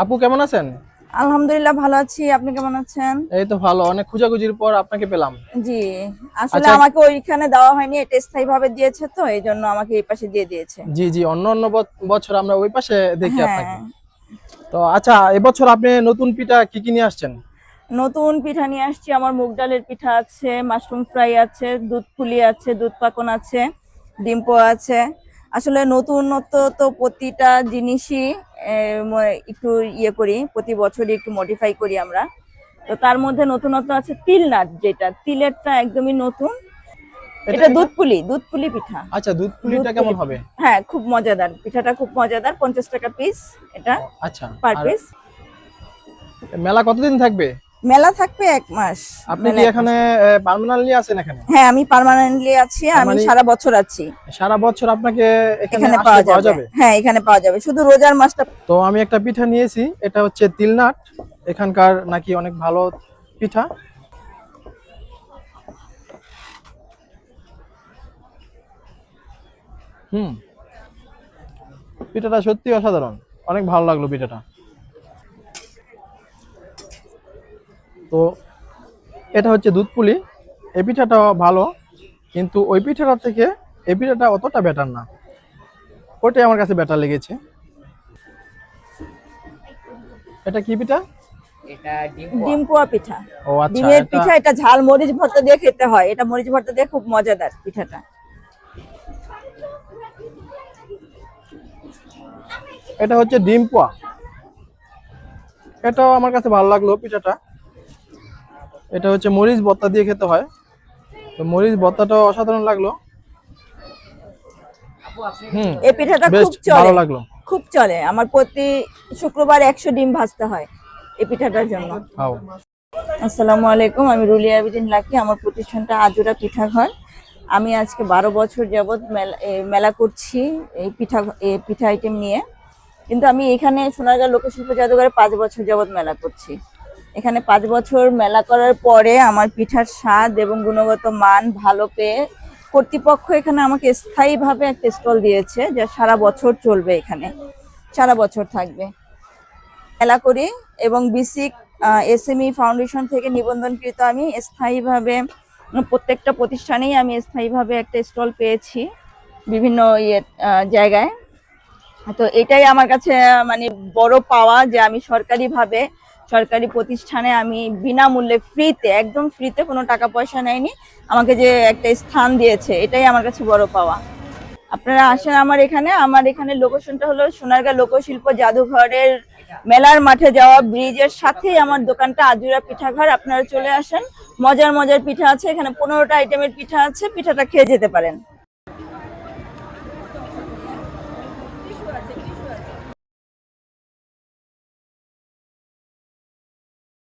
আপু কেমন আছেন? আলহামদুলিল্লাহ ভালো আছি। আপনি কেমন আছেন? এই তো ভালো অনেক খোঁজাখুঁজির পর আপনাকে পেলাম। জি। আসলে আচ্ছা। আমাকে ওইখানে দেওয়া হয়নি এটা স্থায়ী ভাবে দিয়েছে তো এই জন্য আমাকে এই পাশে দিয়ে দিয়েছে। জি জি অন্য অন্য বছর আমরা ওই পাশে দেখি হ্যাঁ। আপনাকে। তো আচ্ছা এবছর আপনি নতুন পিঠা কি কি নিয়ে আসছেন? নতুন পিঠা নিয়ে আসছি আমার মুগ ডালের পিঠা আছে মাশরুম ফ্রাই আছে দুধ ফুলি আছে দুধ পাকন আছে ডিম্পো আছে। আসলে নতুনত্ব তো প্রতিটা জিনিসই একটু ইয়ে করি প্রতি বছরই একটু মডিফাই করি আমরা। তো তার মধ্যে নতুনত্ব আছে তিল নাট যেটা তিলেরটা একদমই নতুন। এটা দুধ পুলি দুধ পুলি পিঠা। আচ্ছা দুধ পুলিটা কেমন হবে? হ্যাঁ খুব মজাদার। পিঠাটা খুব মজাদার পঞ্চাশ টাকা পিস এটা আচ্ছা। পার পিস মেলা কতদিন থাকবে? মেলা থাকবে এক মাস। আপনি কি এখানে পার্মানেন্টলি আছেন এখানে? হ্যাঁ আমি পার্মানেন্টলি আছি আমি মানে- সারা বছর আছি। সারা বছর আপনাকে এখানে পাওয়া যাবে। হ্যাঁ এখানে পাওয়া যাবে। শুধু রোজার মাসটা তো আমি একটা পিঠা নিয়েছি এটা হচ্ছে তিলনাট। এখানকার নাকি অনেক ভালো পিঠা। হুম। পিঠাটা সত্যি অসাধারণ। অনেক ভালো লাগল পিঠাটা। তো এটা হচ্ছে দুধ পুলি। এই পিঠাটা ভালো কিন্তু ওই পিঠাটা থেকে এই পিঠাটা অতটা বেটার না। ওটাই আমার কাছে বেটার লেগেছে। এটা কি পিঠা? এটা ডিম ডিম পোয়া পিঠা। ও আচ্ছা ডিমের পিঠা এটা ঝাল মরিচ ভর্তা দিয়ে খেতে হয়। এটা মরিচ ভর্তা দিয়ে খুব মজাদার পিঠাটা। এটা হচ্ছে ডিম পোয়া। এটাও আমার কাছে ভালো লাগল পিঠাটা। এটা হচ্ছে মরিচ ভর্তা দিয়ে খেতে হয়। তো মরিচ ভর্তাটাও অসাধারণ লাগল। হুম এই পিঠাটা খুব চলে। লাগল। খুব চলে। আমার প্রতি শুক্রবার একশো ডিম ভাজতে হয় এই পিঠাটার জন্য। আসসালামু আলাইকুম আমি রুলিয়া আবিদিন লাকি। আমার প্রতিষ্ঠানটা আজুরা পিঠাঘর। আমি আজকে বারো বছর যাবৎ মেলা মেলা করছি এই পিঠা এই পিঠা আইটেম নিয়ে। কিন্তু আমি এখানে সোনারগাঁ লোকশিল্প জাদুঘরে পাঁচ বছর যাবৎ মেলা করছি। এখানে পাঁচ বছর মেলা করার পরে আমার পিঠার স্বাদ এবং গুণগত মান ভালো পেয়ে কর্তৃপক্ষ এখানে আমাকে স্থায়ীভাবে একটা স্টল দিয়েছে যা সারা বছর চলবে এখানে। সারা বছর থাকবে। মেলা করি এবং বিসিক এসএমই ফাউন্ডেশন থেকে নিবন্ধনকৃত আমি স্থায়ীভাবে, প্রত্যেকটা প্রতিষ্ঠানেই আমি স্থায়ীভাবে একটা স্টল পেয়েছি বিভিন্ন ইয়ে জায়গায়। তো এটাই আমার কাছে মানে বড় পাওয়া যে আমি সরকারিভাবে সরকারি প্রতিষ্ঠানে আমি বিনামূল্যে ফ্রিতে একদম ফ্রিতে কোনো টাকা পয়সা নেয়নি। আমাকে যে একটা স্থান দিয়েছে, এটাই আমার কাছে বড় পাওয়া। আপনারা আসেন আমার এখানে। আমার এখানে লোকেশনটা হলো সোনারগাঁ লোকশিল্প জাদুঘরের মেলার মাঠে যাওয়া ব্রিজের সাথেই আমার দোকানটা, আজুরা পিঠাঘর। আপনারা চলে আসেন। মজার মজার পিঠা আছে। এখানে পনেরোটা আইটেমের পিঠা আছে। পিঠাটা খেয়ে যেতে পারেন।